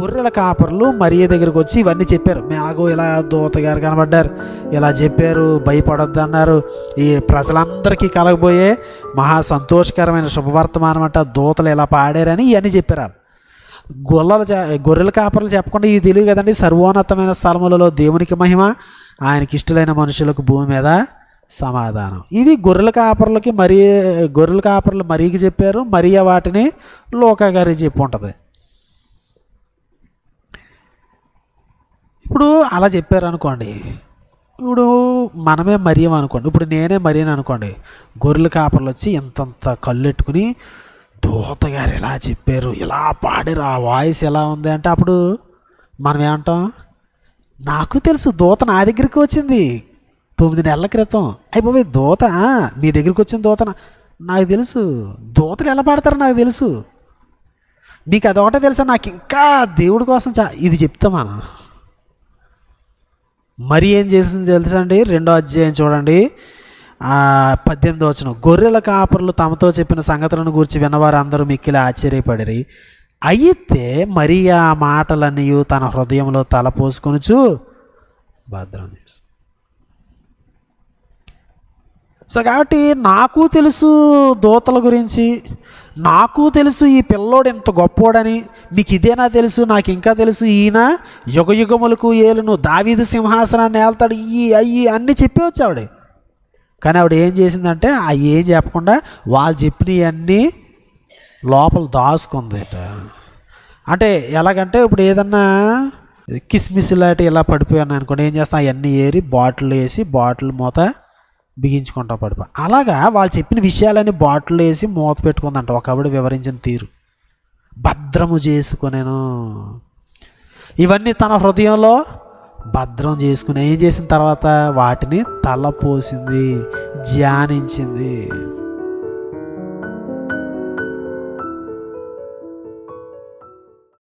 గొర్రెల కాపర్లు మరియ దగ్గరికి వచ్చి ఇవన్నీ చెప్పారు. మేగో ఇలా దూత గారు కనబడ్డారు. ఇలా చెప్పారు భయపడొద్దు అన్నారు ఈ ప్రజలందరికీ కలగబోయే మహా సంతోషకరమైన శుభవర్తమానం అంట దూతలు ఇలా పాడారని ఇవన్నీ చెప్పారు. గొల్లలు గొర్రెల కాపర్లు చెప్పకుండా ఇది తెలియదు కదండి. సర్వోన్నతమైన స్థలములలో దేవునికి మహిమ ఆయనకి ఇష్టలైన మనుషులకు భూమి మీద సమాధానం. ఇవి గొర్రెల కాపర్లకి మరి గొర్రెల కాపర్లు మరీకి చెప్పారు మరియ వాటిని లోకా గారి చెప్పి ఉంటుంది. ఇప్పుడు అలా చెప్పారు అనుకోండి ఇప్పుడు మనమే మరియం అనుకోండి ఇప్పుడు నేనే మరియని అనుకోండి గొర్రెల కాపర్లు వచ్చి ఇంతంత కళ్ళెట్టుకుని దూత గారు ఇలా చెప్పారు ఇలా పాడారు ఆ వాయిస్ ఎలా ఉంది అంటే అప్పుడు మనం ఏమంటాం నాకు తెలుసు దూత నా దగ్గరికి వచ్చింది తొమ్మిది నెలల క్రితం. అయిపోయి దూత మీ దగ్గరికి వచ్చిన దూత నాకు తెలుసు. దూతలు ఎలా పాడతారో నాకు తెలుసు. మీకు అదొకటే తెలుసా? నాకు ఇంకా దేవుడి కోసం చా ఇది చెప్తా మనం. మరి ఏం చేసింది తెలుసా అండి? రెండో అధ్యాయం చూడండి. పద్దెనిమిది వచ్చిన గొర్రెల కాపరులు తమతో చెప్పిన సంగతులను గురించి విన్నవారు అందరూ మిక్కిలి ఆశ్చర్యపడిరి. అయితే మరి ఆ మాటలన్నీ తన హృదయంలో తలపోసుకొనుచు భద్రం చేసు సో కాబట్టి నాకు తెలుసు దూతల గురించి నాకు తెలుసు ఈ పిల్లోడు ఎంత గొప్పోడని మీకు ఇదేనా తెలుసు నాకు ఇంకా తెలుసు ఈయన యుగ యుగములకు ఏలును దావీదు సింహాసనాన్ని ఏళ్తాడు ఈ అయ్యి అన్నీ చెప్పి ఆవిడ. కానీ ఆవిడ ఏం చేసిందంటే ఆ ఏం చెప్పకుండా వాళ్ళు చెప్పినవన్నీ లోపల దాచుకుందిట. అంటే ఎలాగంటే ఇప్పుడు ఏదన్నా కిస్మిస్ లాంటి ఇలా పడిపోయాను అనుకోండి ఏం చేస్తాం? అవన్నీ ఏరి బాటిల్ వేసి బాటిల్ మూత బిగించుకుంటా పడిపో అలాగా వాళ్ళు చెప్పిన విషయాలన్నీ బాటిల్ వేసి మూత పెట్టుకుందంట. ఒక ఆవిడ వివరించిన తీరు. భద్రము చేసుకునేను. ఇవన్నీ తన హృదయంలో భద్రం చేసుకుని ఏం చేసిన తర్వాత వాటిని తలపోసింది ధ్యానించింది.